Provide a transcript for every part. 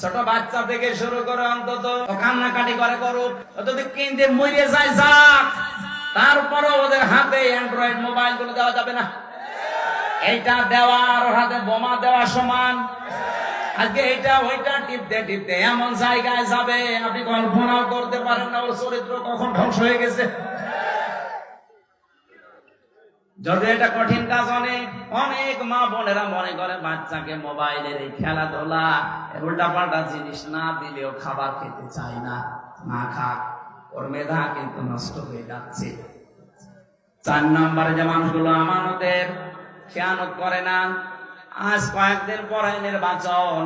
ছোট বাচ্চা থেকে শুরু করে অন্তত কান্নাকাটি করে করুক। যদি কিনতে মরে যায়, যাক। তারপরও ওদের হাতে অ্যান্ড্রয়েড মোবাইলগুলো দেওয়া যাবে না। এইটা দেওয়া আর হাতে বোমা দেওয়া সমান। আজকে এইটা, ওইটা টিপতে টিপতে এমন জায়গায় যাবে, আপনি কল্পনাও করতে পারেন না, ওর চরিত্র কখন ধ্বংস হয়ে গেছে। যদি এটা কঠিন কাজ অনেক অনেক মা বোনেরা মনে করে, বাচ্চাকে মোবাইলের এই খেলাধুলা উল্টা পাল্টা জিনিস না দিলেও খাবার খেতে চায় না। না খাক, ওর মেধা কিন্তু নষ্ট হয়ে যাচ্ছে। চার নম্বরে যে মানুষগুলো আমানতের খেয়ানত করে না, আজ কয়েকদিন পরে নির্বাচন,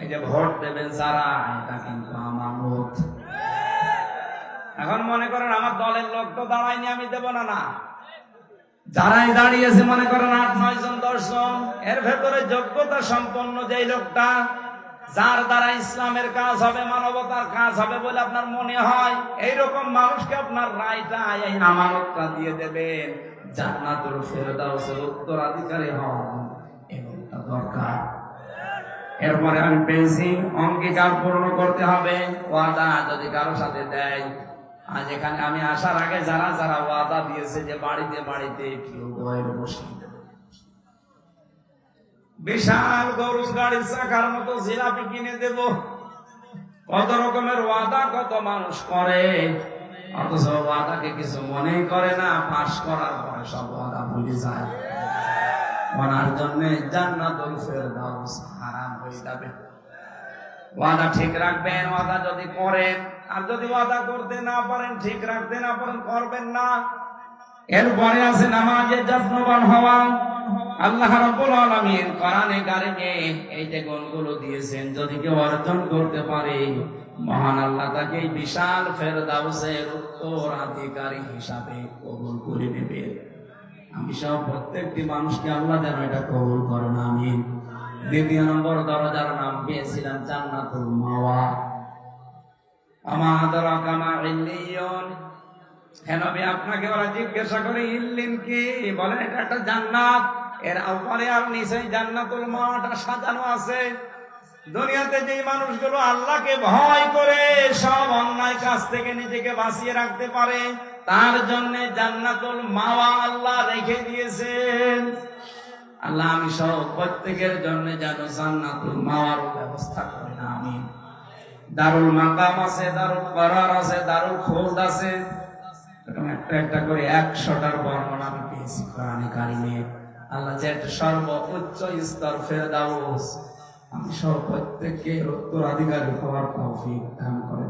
এই যে ভোট দেবেন যারা, এটা কিন্তু আমানত। এখন মনে করেন, আমার দলের লোক তো দাঁড়ায়নি, আমি দেব না না। যারাই দাঁড়িয়েছে, মনে করেন আট, নয় জন, দশ এর ভেতরে যোগ্যতা সম্পন্ন যেই লোকটা, যার দ্বারা ইসলামের কাজ হবে, মানবতার কাজ হবে বলে আপনার মনে হয়, এইরকম মানুষকে আপনার রায়টা এই আমানতটা দিয়ে দেবেন। জান্নাতুল ফেরদাউসের উত্তরাধিকারী হন, এমনটা দরকার। এরপরে আমি পেয়েছি অঙ্গীকার পূর্ণ করতে হবে, ওয়াদা যদি কারও সাথে দেয় আজ এখানে আমি আসার আগে যারা যারা ওয়াদা দিয়েছে যে বাড়িতে বাড়িতে কেউ বয়ের বসিয়ে বিশাল গরুর গাড়ির চাকার মতো জিলাপি কিনে দেব। কত রকমের ওয়াদা কত মানুষ করে। অথচ ওয়াদাকে কিছু মনে করে না, পাশ করার পরে সব ওয়াদা ভুলে যায়। ওনার জন্য জান্নাতুল ফেরদাউস হারাম হয়ে যাবে। ওয়াদা ঠিক রাখবেন, ওয়াদা যদি করেন, আর যদি ওয়াদা করতে না পারেন, ঠিক রাখতে না পারেন, করবেন না। এরপরে আছে নামাজের যত্নবান হওয়া। আল্লাহ রাব্বুল আলামিন কোরআনে কারিমে এই যে গুণগুলো দিয়েছেন, যদি কেউ অর্জন করতে পারে, মহান আল্লাহ তাকে বিশাল ফেরদাউসের উত্তরাধিকারী হিসাবে কবুল করে নেবে। আমি সব প্রত্যেকটি মানুষকে আল্লাহ যেন এটা কবুল করেন, আমিন। দ্বিতীয় নম্বর দরজার নাম পেয়েছিলাম জান্নাতুল মাওয়া। আমার কামা ইল্লিয়ন। হ্যাঁ নবী, আপনাকে ওরা জিজ্ঞাসা করে, ইল্লিন কি? বলেন, এটা একটা জান্নাত। এর উপরে আর নিচে জান্নাতুল মাওয়াটা সাজানো আছে। দুনিয়াতে যে মানুষগুলো আল্লাহকে ভয় করে, সব অন্যায় কাজ থেকে নিজেকে বাঁচিয়ে রাখতে পারে, তার জন্য জান্নাতুল মাওয়া আল্লাহ রেখে দিয়েছেন। আল্লাহ আমি সব প্রত্যেকের জন্য যেন জান্নাতুল মাওয়ার ব্যবস্থা করি না আমি দারুল মাকাম আছে, দারুল করার আছে, দারুল খোঁজ আছে। একটা একটা করে একশোটার বর্ণনা আমি পেয়েছি কোরআনে কারিমে। আল্লাহ যে একটা সর্ব উচ্চ স্তর ফেরদাউস। আমি সব প্রত্যেককে উত্তরাধিকারী হওয়ার তৌফিক দান করে